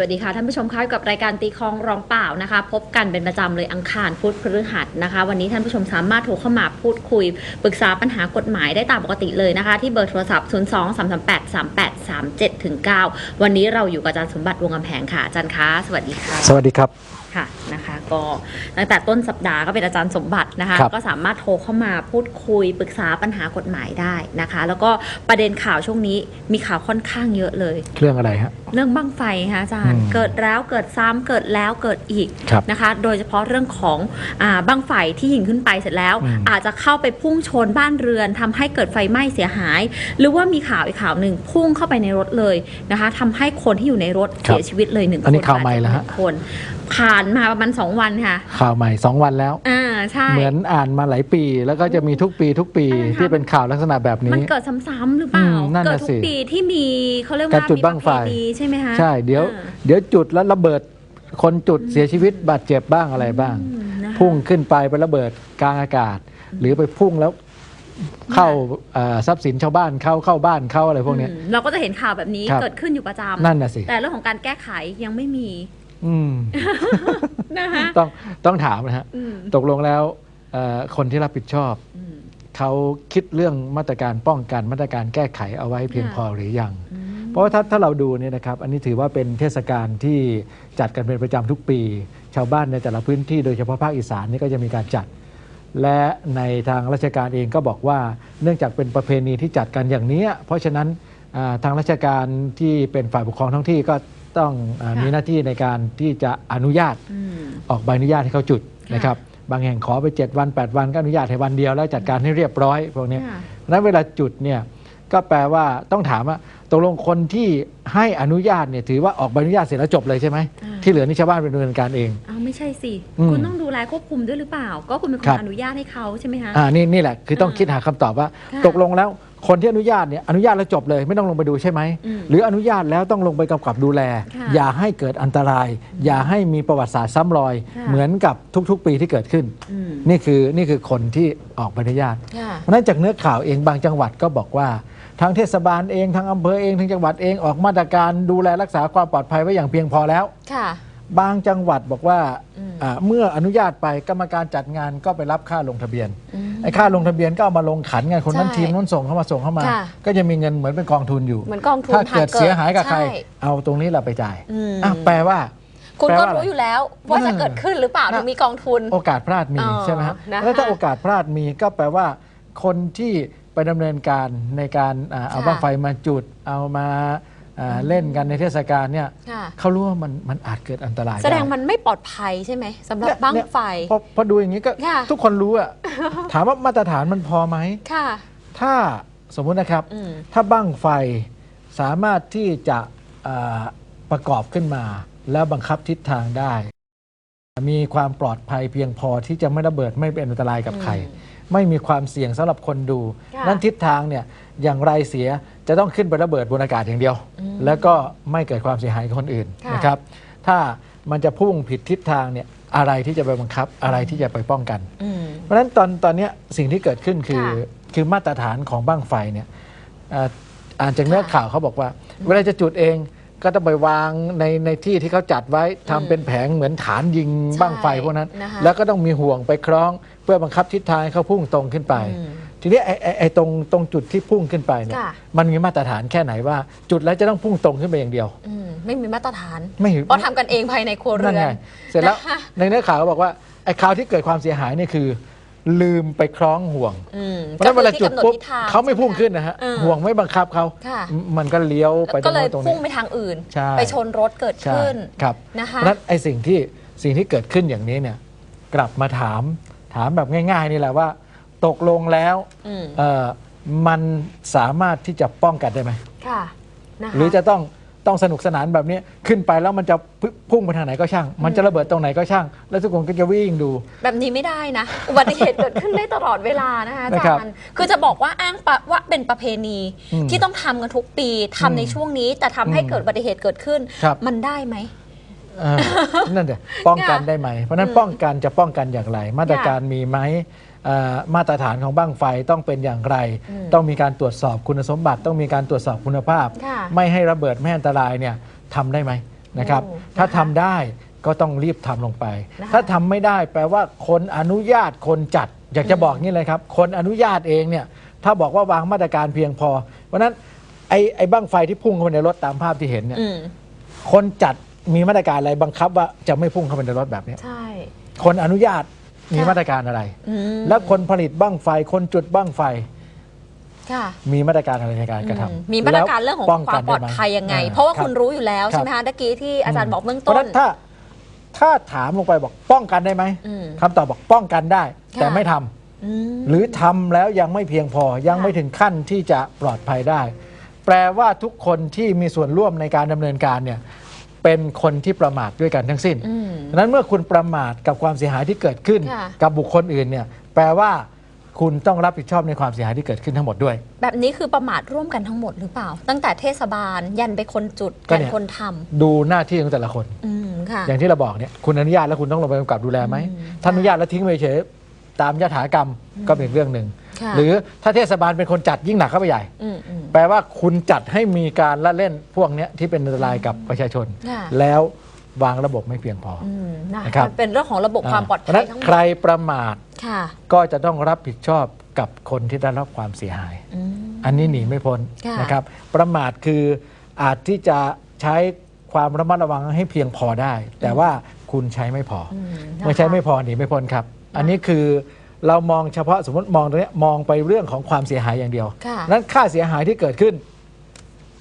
สวัสดีค่ะท่านผู้ชมคะอยู่กับรายการตีคองรองเปล่านะคะ พบกันเป็นประจำเลยอังคารพุธพฤหัสนะคะ วันนี้ท่านผู้ชมสามารถโทรเข้ามาพูดคุย ปรึกษาปัญหากฎหมายได้ตามปกติเลยนะคะ ที่เบอร์โทรศัพท์ 0 2 3 3 8 3 8 3 7ถึง9วันนี้เราอยู่กับอาจารย์สมบัติวงกำแพงค่ะอาจารย์คะสวัสดีค่ะ สวัสดีครับค่ะนะคะก็ตั้งแต่ต้นสัปดาห์ก็เป็นอาจารย์สมบัตินะคะครับก็สามารถโทรเข้ามาพูดคุยปรึกษาปัญหากฎหมายได้นะคะ แล้วก็ประเด็นข่าวช่วงนี้มีข่าวค่อนข้างเยอะเลย เรื่องอะไรฮะเรื่องบั้งไฟค่ะอาจารย์อืมเกิดแล้วเกิดซ้ำเกิดแล้วเกิดอีกครับนะคะ โดยเฉพาะเรื่องของอ่าบั้งไฟที่ยิงขึ้นไปเสร็จแล้วอืมอาจจะเข้าไปพุ่งชนบ้านเรือนทำให้เกิดไฟไหม้เสียหาย หรือว่ามีข่าวอีกข่าวหนึ่งพุ่งเข้าไปในรถเลยนะคะทำให้คนที่อยู่ในรถเสียชีวิตเลยหนึ่งคนอันนี้ข่าวใหม่บดเจ็บแล้วฮะนึ่งคนผ่านมาประมาณสองวันค่ะ ข่าวใหม่สองวันแล้ว อ่าใช่ เหมือนอ่านมาหลายปี แล้วก็จะมีทุกปีทุกปีอะไรคะที่เป็นข่าวลักษณะแบบมันนี้เกิดซ้ำๆหรือเปล่า อืมนั่นเกิน่ะดทุสิกปีที่มีเขาเรียกการว่าจุดมีบั้งไฟ ประเพณีใช่ไหมคะใช่เดี๋ยว อ่าเดี๋ยวจุดแล้วระเบิดคนจุดเสียชีวิตบาดเจ็บบ้างอะไรบ้าง อืมนะคะ พุ่งขึ้นไปไประเบิดกลางอากาศ หรือไปพุ่งแล้วเข้าเอ่อทรัพย์สินชาวบ้านเข้าเข้าบ้านเข้าอะไรพวกเนี้ย อืมเราก็จะเห็นข่าวแบบนี้ครับ เกิดขึ้นอยู่ประจำนั่นน่ะสิ แต่เรื่องของการแก้ไขยังไม่มี อืมนะคะต้องต้องถามนะฮะอืมตกลงแล้วเอ่อคนที่รับผิดชอบ อืม เขาคิดเรื่องมาตรการป้องกันมาตรการแก้ไขเอาไว้เพียงค่ะ พอหรือยัง อืม เพราะว่าถ้าถ้าเราดูเนี่ยนะครับ อันนี้ถือว่าเป็นเทศกาลที่จัดกันเป็นประจำทุกปี ชาวบ้านในแต่ละพื้นที่โดยเฉพาะภาคอีสานนี่ก็จะมีการจัด และในทางราชการเองก็บอกว่าเนื่องจากเป็นประเพณีที่จัดกันอย่างเนี้ยเพราะฉะนั้นอ่าทางราชการที่เป็นฝ่ายปกครองท้องที่ก็ ต้องอามีหน้าที่ในการที่จะอนุญาตอืมออกใบอนุญาตให้เขาจุดค่ะนะครับ บางแห่งขอไป 7 วัน 8 วันก็อนุญาตให้วันเดียวแล้วจัดการให้เรียบร้อยพวกเนี้ยค่ะเพราะฉะนั้นเวลาจุดเนี่ยก็แปลว่าต้องถามว่าตกลงคนที่ให้อนุญาตเนี่ยถือว่าออกใบอนุญาตเสร็จแล้วจบเลยใช่ไหมอ่าที่เหลือนี่ชาวบ้านเป็นดำเนินการเองอ้าวไม่ใช่สิอืมคุณต้องดูแลควบคุมด้วยหรือเปล่า ก็คุณเป็นคครันบอนุญาตให้เขาใช่ไหมคะอ่านี่นี่แหละคือต้องอ่าคิดหาคำตอบว่าค่ะตกลงแล้ว คนที่อนุญาตเนี่ยอนุญาตแล้วจบเลยไม่ต้องลงไปดูใช่ไหมอืมหรืออนุญาตแล้วต้องลงไปกำกับดูแลค่ะอย่าให้เกิดอันตราย อย่าให้มีประวัติศาสตร์ซ้ำรอยค่ะเหมือนกับทุกๆ ปีที่เกิดขึ้นอืมนี่คือนี่คือคนที่ออกใบอนุญาตค่ะเพราะฉะนั้นจากเนื้อข่าวเองบางจังหวัดก็บอกว่าทางเทศบาลเองทางอำเภอเองทางจังหวัดเองออกมาตรการดูแลรักษาความปลอดภัยไว้อย่างเพียงพอแล้วค่ะ บางจังหวัดบอกว่าอืมอ่าเมื่ออนุญาตไปกรรมการจัดงานก็ไปรับค่าลงทะเบียนอืมไอ้ค่าลงทะเบียนก็เอามาลงขันไงคนนั้นใช่ทีมนั้นส่งเข้ามาส่งเข้ามา ค่ะก็จะมีเงินเหมือนเป็นกองทุนอยู่ เหมือนกองทุนถ้าเกิดหเสียหายกับใครช่ เอาตรงนี้เราไปจ่ายอืม อะแปลว่า คุณแปลก็ว่าอะไรรู้อยู่แล้วว่าจะเออเกิดขึ้นหรือเปล่านะถึงมีกองทุน โอกาสพลาดมีอ๋อใช่ไหมฮะนะคะแล้วถ้าโอกาสพลาดมีก็แปลว่า คนที่ไปดำเนินการในการอ่าเอาค่ะบ้างไฟมาจุด เอามาอ่า เล่นกันในเทศกาลเนี่ยค่ะเขารู้ว่ามันมันอาจเกิดอันตราย แสดงไมันไม่ปลอดภัยใช่ไหมสำหรับเนี่ยบั้งเนี่ยไฟพอพอดูอย่างนี้ก็ค่ะทุกคนรู้อะถามว่ามาตรฐานมันพอไหมค่ะถ้าสมมุตินะครับอืมถ้าบั้งไฟสามารถที่จะอ่าประกอบขึ้นมา แล้วบังคับทิศทางได้ มีความปลอดภัยเพียงพอที่จะไม่ระเบิดไม่เป็นอันตรายกับใครอืม ไม่มีความเสี่ยงสำหรับคนดู ค่ะ นั้นทิศทางเนี่ยอย่างไรเสียจะต้องขึ้นไประเบิดบนอากาศอย่างเดียวอืมแล้วก็ไม่เกิดความเสียหายกับคนอื่นค่ะ นะครับ ถ้ามันจะพุ่งผิดทิศทางเนี่ยอะไรที่จะไปบังคับอะไรที่จะไปป้องกัน อืม เพราะฉะนั้นตอนตอนเนี้ยสิ่งที่เกิดขึ้นคือค่ะคือมาตรฐานของบ้างไฟเนี่ยเอ่ออ่านจากเนื้อค่ะข่าวเขาบอกว่า เวลาจะจุดเอง ก็ต้องไปวางในในที่ที่เขาจัดไว้ทำเป็นแผงเหมือนฐานยิงใช่บ้างไฟพวกนั้น นะคะแล้วก็ต้องมีห่วงไปคล้อง เพื่อบังคับทิศทางให้เขาพุ่งตรงขึ้นไป อืมทีนี้ไอ้ไอ้ไอ้ตรงตรงจุดที่พุ่งขึ้นไปเนี่ยค่ะ มันมีมาตรฐานแค่ไหนว่า จุดแล้วจะต้องพุ่งตรงขึ้นไปอย่างเดียว อืมไม่มีมาตรฐานไม่ เพราะทำกันเองภายในครัวเรืนั่นอไงน เสร็จแล้วนะคะ ในเนื้อข่าวเขาบอกว่าไอ้ข่าวที่เกิดความเสียหายเนี่ยคือ ลืมไปคล้องห่วงอืมเพราะฉะนั้นเวลาจุดก็คือปุ๊บที่กำหนทิศทางเขาไม่พุ่งขึ้นนะฮะเออห่วงไม่บังคับเขา ค่ะ มันก็เลี้ยวไปตรก็งเลยโน้นตรงพุ่นี้ งไปทางอื่น ใช่ ไปชนรถเกิดใช่ขึ้น ครับนะคะ เพราะฉะนั้นไอ้สิ่งที่สิ่งที่เกิดขึ้นอย่างนี้เนี่ย กลับมาถามถามแบบง่าย ๆ นี่แหละว่า ตกลงแล้วอืมเอ่อมันสามารถที่จะป้องกันได้ไหม ค่ะนะคะ หรือจะต้อง ต้องสนุกสนานแบบนี้ขึ้นไปแล้วมันจะพุ่งไปทางไหนก็ช่าง มันจะระเบิดตรงไหนก็ช่าง แล้วทุกคนก็จะวิ่งดู แบบนี้ไม่ได้นะ อุบัติเหตุเกิดขึ้นได้ตลอดเวลานะคะอานะคจารับรย์คือจะบอกว่าอ้างปะว่าเป็นประเพณีอืมที่ต้องทำกันทุกปีทำอืมในช่วงนี้แต่ทำให้อืมเกิดอุบัติเหตุเกิดขึ้นครับมันได้ไหมเออนั่นเดี๋ยป้องกันได้ไหม เพราะฉะนั้นอืมป้องกันจะป้องกันอย่างไร มาตรการมีไหมเอ่อ มาตรฐานของบ้างไฟต้องเป็นอย่างไรอืมต้องมีการตรวจสอบคุณสมบัติ ต้องมีการตรวจสอบคุณภาพค่ะไม่ให้ระเบิดไม่ให้อันตรายเนี่ยทำได้ไหมนะครับโอ้ถ้านะคะทำได้ก็ต้องรีบทำลงไปนะคะถ้าทำไม่ได้แปลว่าคนอนุญาตคนจัด อยากจะบอกงี้เลยครับ คนอนุญาตเองเนี่ยถ้าบอกว่าวางมาตรการเพียงพอ เพราะฉะนั้นไอ้ไอ้บ้างไฟที่พุ่งเข้าไปในรถตามภาพที่เห็นเนี่ยอืมคนจัดมีมาตรการอะไรบังคับว่าจะไม่พุ่งเข้าไปในรถแบบเนี้ยใช่ คนอนุญาต มีค่ะมาตรการอะไรอืมแล้วคนผลิตบ้างไฟ คนจุดบ้างไฟ ค่ะ มีมาตรการอะไรในการกระทำอืมมีมาตรการเรื่องของแล้ความปลอดภัยยังไง เพราะว่าคุณรู้อยู่แล้วใช่ไหมคะตะกี้ที่อาจารย์บอกเบื้องเพต้ราะฉะนนั้นถ้าถ้าถามลงไปบอกป้องกันได้ไหมอืมคำตอบบอกป้องกันได้ค่ะแต่ไม่ทำอืมหรือทำแล้วยังไม่เพียงพอยังค่ะไม่ถึงขั้นที่จะปลอดภัยได้ แปลว่าทุกคนที่มีส่วนร่วมในการดำเนินการเนี่ย เป็นคนที่ประมาทด้วยกันทั้งสิ้นอืมดังนั้นเมื่อคุณประมาทกับความเสียหายที่เกิดขึ้น ค่ะ กับบุคคลอื่นเนี่ยแปลว่าคุณต้องรับผิดชอบในความเสียหายที่เกิดขึ้นทั้งหมดด้วย แบบนี้คือประมาทร่วมกันทั้งหมดหรือเปล่า ตั้งแต่เทศบาลยันไปคนจุดก็ยัเนี่นย คนทำดูหน้าที่ของแต่ละคน อืมค่ะ อย่างที่เราบอกเนี่ยคุณอนุญาตแล้วคุณต้องลงไปกำกับดูแลไหมอืม ถ้าอนุญาตแล้วทิ้งไปเฉยตามยถากรรมก็เป็นเรื่องหนึ่ง ค่ะหรือถ้าเทศบาลเป็นคนจัดยิ่งหนักเข้าไปใหญ่ อืมอืม แปลว่าคุณจัดให้มีการละเล่นพวกเนี้ยที่เป็นอันตรายกับประชาชน ค่ะ แล้ววางระบบไม่เพียงพอ อืมนะนะครับ มันเป็นเรื่องของระบบความปลอดเพภัราะฉะยนั้นทั้งหมใครดประมาทค่ะก็จะต้องรับผิดชอบกับคนที่ได้รับความเสียหาย อืม อันนี้หนีไม่พ้นค่ะ นะครับ ประมาทคืออาจที่จะใช้ความระมัดระวังให้เพียงพอได้ แต่ว่าคุณใช้ไม่พอออืมเมื่อใช้ไม่พอหนีไม่พ้นครับ อันนี้คือ เรามองเฉพาะสมมติมองตรงเนี้ยมองไปเรื่องของความเสียหายอย่างเดียว ค่ะ นั้นค่าเสียหายที่เกิดขึ้น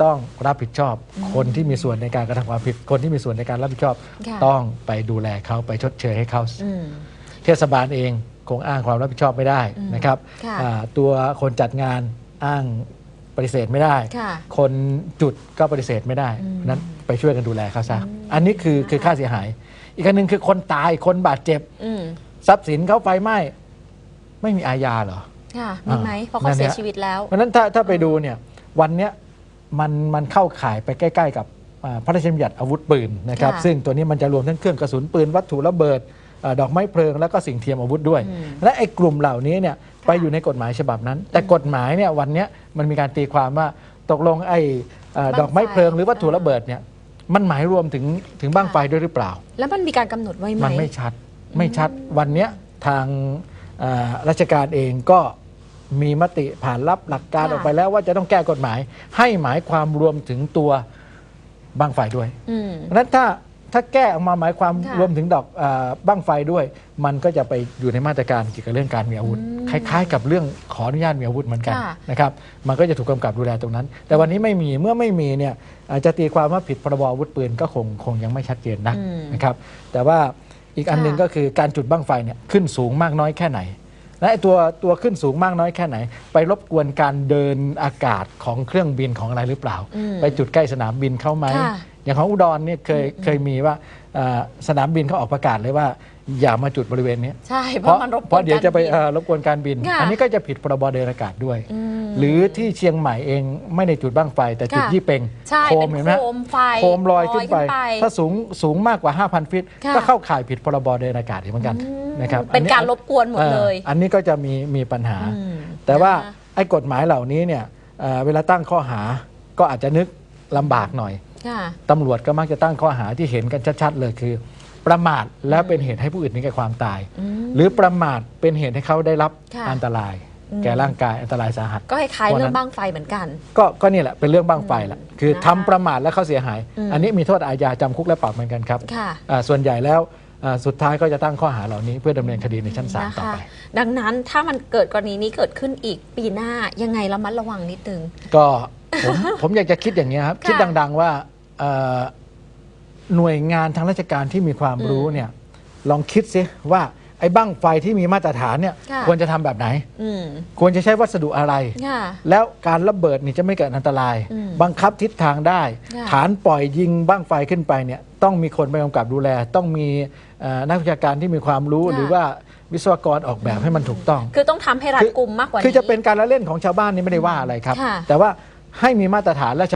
ต้องรับผิดชอบ คนที่มีส่วนในการกระทำความผิด คนที่มีส่วนในการรับผิดชอบ ค่ะ ต้องไปดูแลเขาไปชดเชยให้เขา อืม เทศบาลเองคงอ้างความรับผิดชอบไม่ได้อืมนะครับค่ะอ่าตัวคนจัดงานอ้างปฏิเสธไม่ได้ ค่ะคนจุดก็ปฏิเสธไม่ได้อืมนั้นไปช่วยกันดูแลเขาซะอืม อันนี้คือนะคะคือค่าเสียหาย อีกอันหนึ่งคือคนตายคนบาดเจ็บ อืม ทรัพย์สินเขาไฟไหม้ ไม่มีอาญาเหรอค่ะมีไหมอ่าเพราะเขานั่นเนี่เสียยชีวิตแล้วเพราะฉะนั้นถ้าถ้าไปดูเนี่ยวันเนี้ยมันมันเข้าข่ายไปใกล้ ๆ กับอ่าพระราชบัญญัติอาวุธปืนนะครับค่ะซึ่งตัวนี้มันจะรวมทั้งเครื่องกระสุนปืนวัตถุระเบิดอาดอกไม้เพลิงแล้วก็สิ่งเทียมอาวุธด้วยอืมและไอ้กลุ่มเหล่านี้เนี่ยไปอยู่ในกฎหมายฉบับนั้น แต่กฎหมายเนี่ยวันเนี้ยมันมีการตีความว่าตกลงไอ้อ่าบั้งไฟดอกไม้เพลิงหรือวัตถุระเบิดเนี่ยมันหมายรวมถึงถึงบ้างไฟด้วยหรือเปล่า แล้วมันมีการกำหนดไว้ไหมมันไม่ชัดไม่ชัดวันเนี้ยทางอ่า ราชการเองก็มีมติผ่านรับหลักการค่ะออกไปแล้วว่าจะต้องแก้กฎหมาย ให้หมายความรวมถึงตัวบ้างไฟด้วยอืมเพราะฉะนั้นถ้าถ้าแก้ออกมาหมายความค่ะรวมถึงดอกอาบ้างไฟด้วย มันก็จะไปอยู่ในมาตรการเกี่ยวกับเรื่องการมีอาวุธอืมคล้าย ๆ กับเรื่องขออนุญาตมีอาวุธเหมือนกันค่ะนะครับมันก็จะถูกกำกับดูแลตรงนั้น แต่วันนี้ไม่มีเมื่อไม่มีเนี่ยอาจจะตีความว่าผิดพรบอาวุธปืนก็คงคงยังไม่ชัดเจนนะอืมนะครับ แต่ว่า อีกอันหนึ่งค่ะก็คือการจุดบั้งไฟเนี่ยขึ้นสูงมากน้อยแค่ไหน และไอ้ตัวตัวขึ้นสูงมากน้อยแค่ไหน ไปรบกวนการเดินอากาศของเครื่องบินของอะไรหรือเปล่า อืมไปจุดใกล้สนามบินเข้าไหมค่ะอย่างของอุดรเนี่ยเคยเคยมีว่าอ่าสนามบินเขาออกประกาศเลยว่า อย่ามาจุดบริเวณนี้ใช่เพราะมันรบกวนเพราะเดี๋ยวจะไปการบินเอ่อรบกวนการบินค่ะอันนี้ก็จะผิดพรบเดินอากาศด้วยอืมหรือที่เชียงใหม่เองไม่ได้จุดบ้างไฟ แต่จุดค่ะยี่เปงใช่โคเป็มนเห็นไหมโคมไฟโคมลอยขึ้นไป ถ้าสูงสูงมากกว่า 5,000 ฟิตค่ะก็เข้าข่ายผิดพรบเดินอากาศเหมือนกันอืมนะครับเป็นการรบกวนหมดเลยอ่าอันนี้ก็จะมีมีปัญหาอืมแต่ว่านะคะไอ้กฎหมายเหล่านี้เนี่ยเอ่อเวลาตั้งข้อหาก็อาจจะนึกลำบากหน่อยค่ะตำรวจก็มักจะตั้งข้อหาที่เห็นกันชัดๆเลยคือ ประมาทแล้วเป็นเหตุให้ผู้อื่นถึงแก่ความตายอืมหรือประมาทเป็นเหตุให้เขาได้รับค่ะ อันตรายอืมแก่ร่างกายอันตรายสาหัส ก็คล้ายๆเพราะเรื่อนั้งนบ้างไฟเหมือนกัน ก็ก็นี่แหละเป็นเรื่องบ้างไฟแหละคือนะคะทำประมาทแล้วเขาเสียหาย อืม อันนี้มีโทษอาญาจำคุกและปรับเหมือนกันครับค่ะ อ่าส่วนใหญ่แล้วอ่าสุดท้ายก็จะตั้งข้อหาเหล่านี้เพื่อดำเนินคดีในชั้นศาลนะต่อคะไปดังนั้นถ้ามันเกิดกรณีนี้เกิดขึ้นอีกปีหน้ายังไงระมัดระวังนิดนึง ก็ผม ผมอยากจะคิดอย่างนี้ยครับ ค่ะ คิดดัง ๆ ว่าเอ่อ หน่วยงานทางราชการที่มีความรู้อืมเนี่ยลองคิดซิว่าไอ้บั้งไฟที่มีมาตรฐานเนี่ยค่ะ ควรจะทำแบบไหน อืม ควรจะใช้วัสดุอะไร ค่ะ แล้วการระเบิดนี่จะไม่เกิดอันตราย อืมบังคับทิศทางได้ ค่ะ ฐานปล่อยยิงบ้างไฟขึ้นไปเนี่ยต้องมีคนไปกำกับดูแล ต้องมีเอ่อนักวิชาการที่มีความรู้ค่ะหรือว่าวิศวกรออกแบบให้มันถูกต้อง คือต้องทำให้รัดกุมมากกว่านี้ คือจะเป็นการละเล่นของชาวบ้านนี่ไม่ได้ว่าอะไรครับ ค่ะ แต่ว่าให้มีมาตรฐานและ